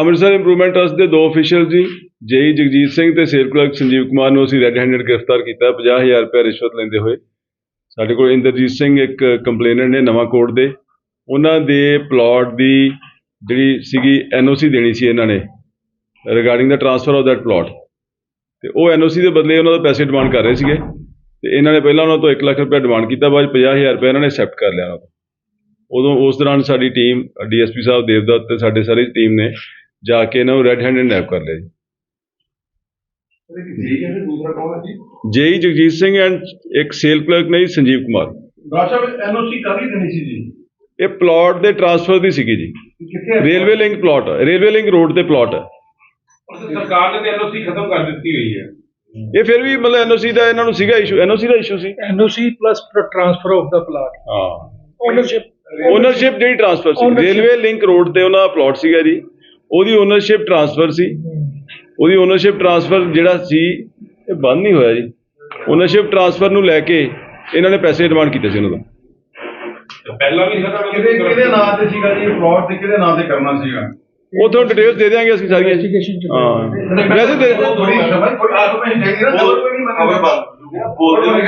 Amritsar improvement trust ਦੇ ਦੋ official ਜੀ ਜੇਈ ਜਗਜੀਤ ਸਿੰਘ ਤੇ ਸੇਲ ਕਲਰਕ ਸੰਜੀਵ ਕੁਮਾਰ ਨੂੰ ਅਸੀਂ ਰੈੱਡ ਹੈਂਡਡ ਗ੍ਰਿਫਤਾਰ ਕੀਤਾ। 50000 ਰੁਪਏ ਰਿਸ਼ਵਤ ਲੈਂਦੇ ਹੋਏ। ਸਾਡੇ ਕੋਲ ਇੰਦਰਜੀਤ ਸਿੰਘ ਇੱਕ ਕੰਪਲੇਨੈਂਟ ਨੇ ਨਵਾਂ ਕੋਰਟ ਦੇ। ਉਹਨਾਂ ਦੇ ਪਲਾਟ ਦੀ ਜਿਹੜੀ ਸੀਗੀ ਐਨਓਸੀ ਦੇਣੀ ਸੀ ਇਹਨਾਂ ਨੇ। ਰਿਗਾਰਡਿੰਗ ਦਾ ਟ੍ਰਾਂਸਫਰ ਆਫ ਦੈਟ ਪਲਾਟ ਤੇ ਉਹ ਐਨਓਸੀ ਦੇ ਬਦਲੇ ਉਹਨਾਂ ਦਾ ਪੈਸੇ ਡਿਮਾਂਡ ਕਰ ਰਹੇ ਸੀਗੇ। ਤੇ ਇਹਨਾਂ ਨੇ ਪਹਿਲਾਂ ਉਹਨਾਂ ਤੋਂ 1 ਲੱਖ ਰੁਪਏ ਡਿਮਾਂਡ ਕੀਤਾ, ਬਾਅਦ 'ਚ 50000 ਰੁਪਏ ਇਹਨਾਂ ਨੇ ਐਕਸੈਪਟ ਕਰ ਲਿਆ। ਉਹਨਾਂ ਤੋਂ ਉਦੋਂ ਉਸ ਦੌਰਾਨ ਸਾਡੀ ਟੀਮ ਡੀਐਸਪੀ ਸਾਹਿਬ, ਦੇਵਦੱਤ ਤੇ ਸਾਡੇ ਸਾਰੀ ਟੀਮ ਨੇ ਜਾ ਕੇ ਇਹਨਾਂ ਨੂੰ ਰੈੱਡ ਹੈਂਡਡ ਨੈਪ ਕਰ ਲਿਆ ਜੀ? ਹੈ ਹੈ ਜੇਈ ਜਗਜੀਤ ਸਿੰਘ ਐਂਡ ਇੱਕ ਸੇਲ ਕਲਰਕ ਨੇ ਜੀ ਸੰਜੀਵ ਕੁਮਾਰ। ਰਾਸ਼ਾ ਵਿੱਚ ਐਨਓਸੀ ਕਾਹਦੀ ਦੇਣੀ ਸੀ ਜੀ। ਇਹ ਪਲਾਟ ਦੇ ਟ੍ਰਾਂਸਫਰ ਦੀ ਸੀਗੀ ਜੀ। ਹੈ? Railway link plot railway link road ਤੇ ਪਲਾਟ ਹੈ। ਸਰਕਾਰ ਨੇ ਤੇ ਐਨਓਸੀ ਖਤਮ ਕਰ ਦਿੱਤੀ ਹੋਈ ਹੈ। ਇਹ ਫਿਰ ਵੀ ਮਤਲਬ ਐਨਓਸੀ ਦਾ ਇਹਨਾਂ ਨੂੰ ਸੀਗਾ ਇਸ਼ੂ ਐਨਓਸੀ ਦਾ ਇਸ਼ੂ ਸੀ। Plus tr- transfer of the plot. ਹਾਂ। Ownership. ਓਨਰਸ਼ਿਪ ਜਿਹੜੀ ਟ੍ਰਾਂਸਫਰ ਸੀ. ਰੇਲਵੇ ਲਿੰਕ ਰੋਡ ਤੇ ਉਹਨਾਂ ਦਾ ਪਲਾਟ ਸੀਗਾ ਜੀ। ਉਹਦੀ ਓਨਰਸ਼ਿਪ ਟ੍ਰਾਂਸਫਰ ਸੀ। ਉਹਦੀ ਓਨਰਸ਼ਿਪ ਟ੍ਰਾਂਸਫਰ ਜਿਹੜਾ ਸੀ ਇਹ ਬੰਦ ਨਹੀਂ ਹੋਇਆ ਜੀ। ਓਨਰਸ਼ਿਪ ਟ੍ਰਾਂਸਫਰ ਨੂੰ ਲੈ ਕੇ ਇਹਨਾਂ ਨੇ ਪੈਸੇ ਡਿਮਾਂਡ ਕੀਤੇ ਸੀ ਉਹਨਾਂ ਤੋਂ। ਪਹਿਲਾਂ ਵੀ ਸਾਡਾ ਕਿਹਦੇ ਕਿਹਦੇ ਨਾਂ ਤੇ ਸੀਗਾ ਜੀ? ਪਲਾਟ ਤੇ ਕਿਹਦੇ ਨਾਂ ਤੇ ਕਰਨਾ ਸੀਗਾ? ਉਹ ਤੁਹਾਨੂੰ ਡਿਟੇਲਸ ਦੇ ਦਿਆਂਗੇ ਅਸੀਂ ਸਾਰੀਆਂ। ਹਾਂ। ਵੈਸੇ ਦੇ ਥੋੜੀ ਸਮਝ ਕੋਈ ਆਪ ਮੈਂ ਨਹੀਂ ਨਾ ਹੋਰ ਕੋਈ ਨਹੀਂ ਮੈਂ ਖਬਰ ਬੰਦ ਬੋਲਦੇ ਨਹੀਂ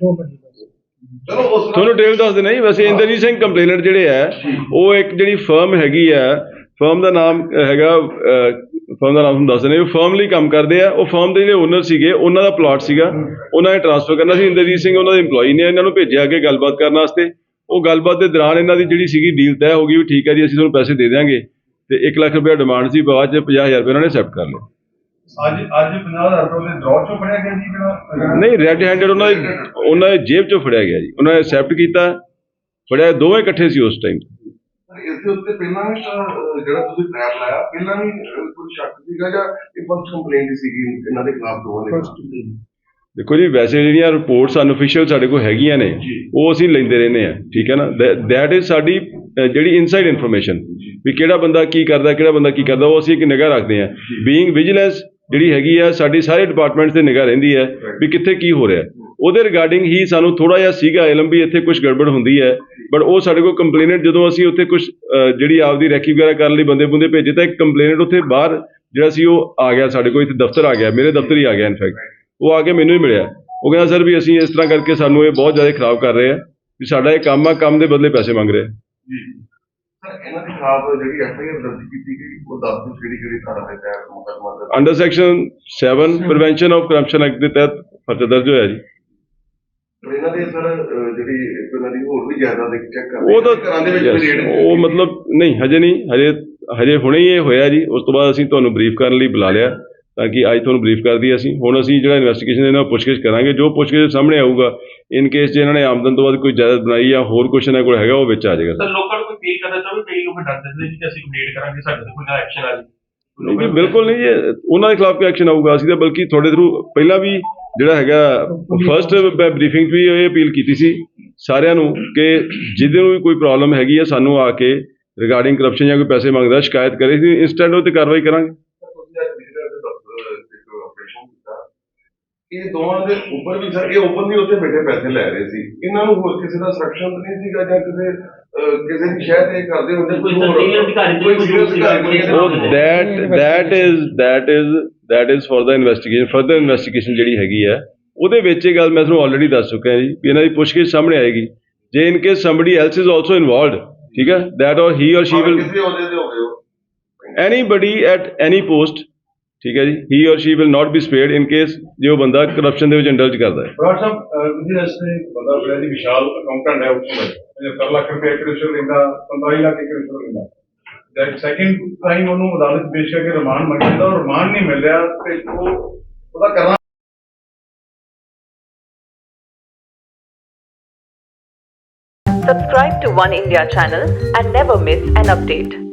ਦੋ ਮਿੰਟ ਤੁਹਾਨੂੰ ਡਿਟੇਲ ਦੱਸ ਦੇਣਾ ਜੀ। ਵੈਸੇ ਇੰਦਰਜੀਤ ਸਿੰਘ ਕੰਪਲੇਨਰ ਜਿਹੜੇ ਆ ਉਹ ਇੱਕ ਜਿਹੜੀ ਫਰਮ ਹੈਗੀ ਆ ਫਰਮ ਦਾ ਨਾਮ ਹੈਗਾ ਫਰਮ ਦਾ ਨਾਮ ਤੁਹਾਨੂੰ ਦੱਸ ਦਿੰਦੇ ਉਹ ਫਰਮ ਲਈ ਕੰਮ ਕਰਦੇ ਆ। ਉਹ ਫਰਮ ਦੇ ਜਿਹੜੇ ਓਨਰ ਸੀਗੇ ਉਹਨਾਂ ਦਾ ਪਲਾਟ ਸੀਗਾ। ਉਹਨਾਂ ਨੇ ਟ੍ਰਾਂਸਫਰ ਕਰਨਾ ਸੀ। ਇੰਦਰਜੀਤ ਸਿੰਘ ਉਹਨਾਂ ਦੇ EMPLOYE ਨੇ ਇਹਨਾਂ ਨੂੰ ਭੇਜਿਆ ਅੱਗੇ ਗੱਲਬਾਤ ਕਰਨ ਵਾਸਤੇ। ਉਹ ਗੱਲਬਾਤ ਦੇ ਦੌਰਾਨ ਇਹਨਾਂ ਦੀ ਜਿਹੜੀ ਸੀਗੀ ਡੀਲ ਤੈਅ ਹੋ ਗਈ ਵੀ ਠੀਕ ਹੈ ਜੀ ਅਸੀਂ ਤੁਹਾਨੂੰ ਪੈਸੇ ਦੇ ਦਿਆਂਗੇ। ਤੇ 1 ਲੱਖ ਰੁਪਏ ਡਿਮਾਂਡ ਸੀ ਬਾਅਦ ਚ 50000 ਰੁਪਏ ਉਹਨਾਂ ਨੇ ਐਕਸੈਪਟ ਕਰ ਲਿਆ। ਅੱਜ ਅੱਜ 50000 ਰੁਪਏ ਦੇ ਡਰਾਅ ਚੋਂ ਫੜਿਆ ਗਿਆ ਜੀ ਜਿਹੜਾ? ਨਹੀਂ ਰੈੱਡ ਹੈਂਡਡ ਉਹਨਾਂ ਦੇ ਉਹਨਾਂ ਦੇ ਜੇਬ ਚੋਂ ਫੜਿਆ ਗਿਆ ਜੀ। ਉਹਨਾਂ ਨੇ ਐਕਸੈਪਟ ਕੀਤਾ। ਫੜਿਆ ਦੋਵੇਂ ਇਕੱਠੇ ਸੀ ਉਸ ਟਾਈਮ ਇਸ ਦੇ ਉੱਤੇ ਪਹਿਲਾਂ ਵੀ ਤਾਂ, ਅਹ, ਜਿਹੜਾ ਤੁਸੀਂ ਟ੍ਰੈਪ ਲਾਇਆ ਪਹਿਲਾਂ ਵੀ ਅਹ, ਕੋਈ ਸ਼ੱਕ ਸੀਗਾ ਜਾਂ ਇਹ ਫਸਟ ਕੰਪਲੇਂਟ ਸੀਗੀ ਇਹਨਾਂ ਦੇ ਖਿਲਾਫ ਦੋਵਾਂ ਦੇ ਖਿਲਾਫ? ਦੇਖੋ ਜੀ ਵੈਸੇ ਜਿਹੜੀਆਂ ਰਿਪੋਰਟਸ ਅਨਅਫੀਸ਼ੀਅਲ ਸਾਡੇ ਕੋਲ ਹੈਗੀਆਂ ਨੇ ਉਹ ਅਸੀਂ ਲੈਂਦੇ ਰਹਿੰਦੇ ਆ ਠੀਕ ਹੈ ਨਾ? ਦੈਟ ਇਜ਼ ਸਾਡੀ ਜਿਹੜੀ ਇਨਸਾਈਡ ਇਨਫੋਰਮੇਸ਼ਨ ਵੀ ਕਿਹੜਾ ਬੰਦਾ ਕੀ ਕਰਦਾ ਕਿਹੜਾ ਬੰਦਾ ਕੀ ਕਰਦਾ ਉਹ ਅਸੀਂ ਇੱਕ ਨਿਗਾਹ ਰੱਖਦੇ ਆ ਬੀਇੰਗ ਵਿਜੀਲੈਂਸ ਜਿਹੜੀ ਹੈਗੀ ਆ ਸਾਡੀ ਸਾਰੇ ਡਿਪਾਰਟਮੈਂਟਸ ਤੇ ਨਿਗਾਹ ਰਹਿੰਦੀ ਹੈ ਵੀ ਕਿੱਥੇ ਕੀ ਹੋ ਰਿਹਾ ਉਹਦੇ ਰਿਗਾਰਡਿੰਗ ਹੀ ਸਾਨੂੰ ਥੋੜਾ ਜਿਹਾ ਸੀਗਾ ਇਲਮ ਵੀ ਇੱਥੇ ਕੁਝ ਗੜਬੜ ਹੁੰਦੀ ਹੈ। ਬਟ ਉਹ ਸਾਡੇ ਕੋਲ ਕੰਪਲੇਨੈਂਟ ਜਦੋਂ ਅਸੀਂ ਉੱਥੇ ਕੁਝ ਜਿਹੜੀ ਆਪਦੀ ਰੈਕੀ ਵਗੈਰਾ ਕਰਨ ਲਈ ਬੰਦੇ ਬੰਦੇ ਭੇਜੇ ਤਾਂ ਇੱਕ ਕੰਪਲੇਨੈਂਟ ਉੱਥੇ ਬਾਹਰ ਜਿਹੜਾ ਸੀ ਉਹ ਆ ਗਿਆ ਸਾਡੇ ਕੋਲ ਇੱਥੇ ਦਫ਼ਤਰ ਆ ਗਿਆ ਮੇਰੇ ਦਫ਼ਤਰ ਹੀ ਆ ਗਿਆ ਇਨਫੈਕਟ ਉਹ ਆ ਕੇ ਮੈਨੂੰ ਹੀ ਮਿਲਿਆ। ਉਹ ਕਹਿੰਦਾ ਸਰ ਵੀ ਅਸੀਂ ਇਸ ਤਰ੍ਹਾਂ ਕਰਕੇ ਸਾਨੂੰ ਇਹ ਬਹੁਤ ਜ਼ਿਆਦਾ ਖਰਾਬ ਕਰ ਰਹੇ ਆ ਵੀ ਸਾਡਾ ਇਹ ਕੰਮ ਆ ਕੰਮ ਦੇ ਬਦਲੇ ਪੈਸੇ ਮੰਗ ਰਹੇ ਆ ਸਰ ਇਹਨਾਂ ਦੇ ਖਿਲਾਫ ਜਿਹੜੀ ਐਫ ਆਈ ਆਰ ਦਰਜ ਕੀਤੀ ਗਈ ਉਹ ਦੱਸ ਦਿਓ ਕਿਹੜੀ ਕਿਹੜੀ ਧਾਰਾ ਦੇ ਤਹਿਤ ਮੁਕੱਦਮਾ ਦਰਜ under section 7 prevention of corruption act ਦੇ ਤਹਿਤ ਪਰਚਾ ਦਰਜ ਹੋਇਆ ਜੀ। ਤੇ ਇਹਨਾਂ ਦੇ ਸਰ ਅਹ, ਜਿਹੜੀ ਇੱਕ ਇਹਨਾਂ ਦੀ ਹੋਰ ਵੀ ਜਾਇਦਾਦ ਇੱਕ ਚੈੱਕ ਕਰ ਉਹ ਤਾਂ ਘਰਾਂ ਦੇ ਵਿੱਚ yes, ਰੇਡ ਉਹ ਮਤਲਬ ਨਹੀਂ ਹਜੇ ਨਹੀਂ ਹਜੇ ਹਜੇ ਹੁਣੇ ਹੀ ਇਹ ਹੋਇਆ ਜੀ। ਉਸ ਤੋਂ ਬਾਅਦ ਅਸੀਂ ਤੁਹਾਨੂੰ ਬਰੀਫ ਕਰਨ ਲਈ ਬੁਲਾ ਲਿਆ ਤਾਂ ਕਿ ਅੱਜ ਤੁਹਾਨੂੰ ਬਰੀਫ ਕਰ ਦਈਏ ਅਸੀਂ। ਹੁਣ ਅਸੀਂ ਜਿਹੜਾ ਇਨਵੈਸਟੀਗੇਸ਼ਨ ਇਹਨਾਂ ਪੁੱਛਗਿੱਛ ਕਰਾਂਗੇ ਜੋ ਪੁੱਛਗਿੱਛ ਸਾਹਮਣੇ ਆਊਗਾ ਇਨ ਕੇਸ ਜੇ ਇਹਨਾਂ ਨੇ ਆਮਦਨ ਤੋਂ ਬਾਅਦ ਕੋਈ ਜਾਇਦਾਦ ਬਣਾਈ ਜਾਂ ਹੋਰ ਕੁਛ ਇਹਨਾਂ ਕੋਲ ਹੈਗਾ ਉਹ ਵਿੱਚ ਆ ਜਾਏਗਾ। ਸਰ ਲੋਕਾਂ ਨੂੰ ਕੋਈ ਪੀਲ ਕਰਨਾ ਚਾਹੋ ਕਈ ਲੋਕ ਡਰ ਜਾਂਦੇ ਨੇ ਕਿ ਅਸੀਂ ਕੰਪਲੀਟ ਕਰਾਂਗੇ ਸਾਡੇ ਤੇ ਕੋਈ ਨਾ ਐਕਸ਼ਨ ਆ ਜੀ। ਨਹੀਂ ਜੀ ਬਿਲਕੁਲ ਨਹੀਂ ਜੀ ਉਹਨਾਂ ਦੇ ਖਿਲਾਫ ਕੋਈ ਐਕਸ਼ਨ ਆਊਗਾ। ਅਸੀਂ ਤਾਂ ਬਲਕਿ ਤੁਹਾਡੇ ਥਰੂ ਪਹਿਲਾਂ ਵੀ ਜਿਹੜਾ ਹੈਗਾ ਫਰਸਟ ਬਰੀਫਿੰਗ 'ਚ ਵੀ ਇਹ ਅਪੀਲ ਕੀਤੀ ਸੀ ਸਾਰਿਆਂ ਨੂੰ ਕਿ ਜਿਹਦੇ ਨੂੰ ਵੀ ਕੋਈ ਪ੍ਰੋਬਲਮ ਹੈਗੀ ਹੈ ਸਾਨੂੰ ਆ ਕੇ ਰਿਗਾਰਡਿੰਗ ਕਰਪਸ਼ਨ ਜਾਂ ਕੋਈ ਪੈਸੇ ਮੰਗਦਾ ਸ਼ਿਕਾਇਤ ਕਰੇ। ਸੀ ਇੰਸਟੈਂਟ ਉਹ ਤੇ ਕਾਰਵਾਈ ਕਰਾਂਗੇ। ਇਹ ਦੋਵਾਂ ਦੇ ਉੱਪਰ ਵੀ ਸਰ ਇਹ ਓਪਨਲੀ ਉੱਥੇ ਬੈਠੇ ਪੈਸੇ ਲੈ ਰਹੇ ਸੀ। ਇਹਨਾਂ ਨੂੰ ਹੋਰ ਕਿਸੇ ਦਾ ਸਰਕਸ਼ਨ ਨਹੀਂ ਸੀਗਾ ਜਾਂ ਕਿਸੇ ਕਿਸੇ ਦੀ ਸ਼ਾਇਦ ਇਹ ਕਰਦੇ ਹੁੰਦੇ ਕੋਈ ਹੋਰ- senior ਅਧਿਕਾਰੀ ਤੇ ਕੋਈ senior ਅਧਿਕਾਰੀ ਉਹ that that is that is that is for the investigation further investigation ਜਿਹੜੀ ਹੈਗੀ ਹੈ ਉਹਦੇ ਵਿੱਚ ਇਹ ਗੱਲ ਮੈਂ ਤੁਹਾਨੂੰ ਆਲਰੇਡੀ ਦੱਸ ਚੁੱਕਿਆ ਜੀ ਵੀ ਇਹਨਾਂ ਦੀ ਪੁੱਛਗਿੱਛ ਸਾਹਮਣੇ ਆਏਗੀ ਜੇ in case somebody else is also involved ਠੀਕ ਹੈ that or he or she will ਕਿਸੇ ਉਹਦੇ ਦੇ ਹੋ ਗਏ ਹੋ anybody at any post ਠੀਕ ਹੈ ਜੀ he or she will not be spared in case ਜੇ ਉਹ ਬੰਦਾ ਕਰਪਸ਼ਨ ਦੇ ਵਿੱਚ ਇੰਡਲਜ ਕਰਦਾ ਹੈ ਬਰਾੜ ਸਾਹਿਬ ਤੁਸੀਂ ਐਸੇ ਬੰਦਾ ਬੜਾ ਜੀ ਵਿਸ਼ਾਲ ਅਕਾਊਂਟੈਂਟ ਹੈ ਉਸ ਵਿੱਚ 75 ਲੱਖ ਰੁਪਏ ਇੱਕ ਰਿਸ਼ਵਤ ਲੈਂਦਾ 45 ਲੱਖ ਇੱਕ ਰਿਸ਼ਵਤ ਲੈਂਦਾ ਦੈਟ ਸੈਕਿੰਡ ਟਾਈਮ ਉਹਨੂੰ ਅਦਾਲਤ 'ਚ ਪੇਸ਼ ਕਰਕੇ ਰਿਮਾਂਡ ਮੰਗਦਾ ਔਰ ਰਿਮਾਂਡ ਨਹੀਂ ਮਿਲ ਰਿਹਾ ਤੇ ਉਹ ਉਹਦਾ ਕਰਨਾ Subscribe to One India channel and never miss an update.